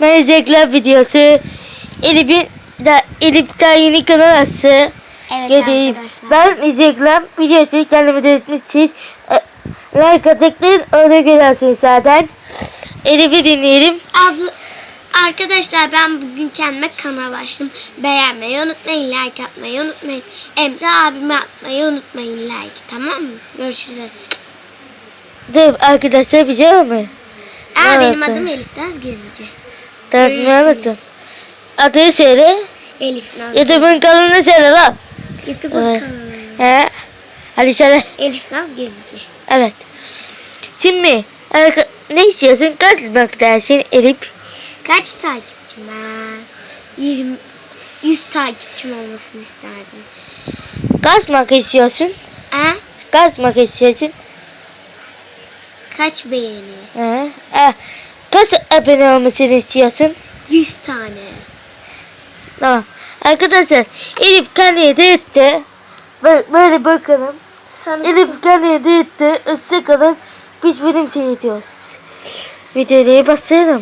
Melezekler videosu. Elif'in da Elif'ten yeni kanal açtı. Evet Geleyim. arkadaşlar. Ben izleyeceğim videosu kendime de etmişsiniz. E, Like atacaklar öyle görürsünüz zaten. Elif'i dinleyelim. Abla, arkadaşlar ben bugün kendime kanal açtım. Beğenmeyi unutmayın, like atmayı unutmayın. Hem de abime atmayı unutmayın like. Tamam mı? Görüşürüz. Dur arkadaşlar bir şey mı? Aa, Evet. benim adım Elif Naz Gezici. Görüşürüz. anlatın. Adını söyle. Elif Naz. YouTube'un kanalını söyle lan. YouTube Evet. kanalı. He. Hadi söyle. Elif Naz Gezici. Evet. Şimdi ne istiyorsun? Kaç bak dersin Elif? Kaç takipçim ben? 20 100 takipçim olmasını isterdim. Kasmak istiyorsun? Ha? Kasmak istiyorsun? Kaç beğeni? He. E, kaç abone olmasını istiyorsun? 100 tane. Tamam. Arkadaşlar Elif kendini düğüttü. Böyle, böyle bakalım. Tanıtım. Elif kendini düğüttü. Hoşçakalın. Biz film seyrediyoruz. Videoya başlayalım.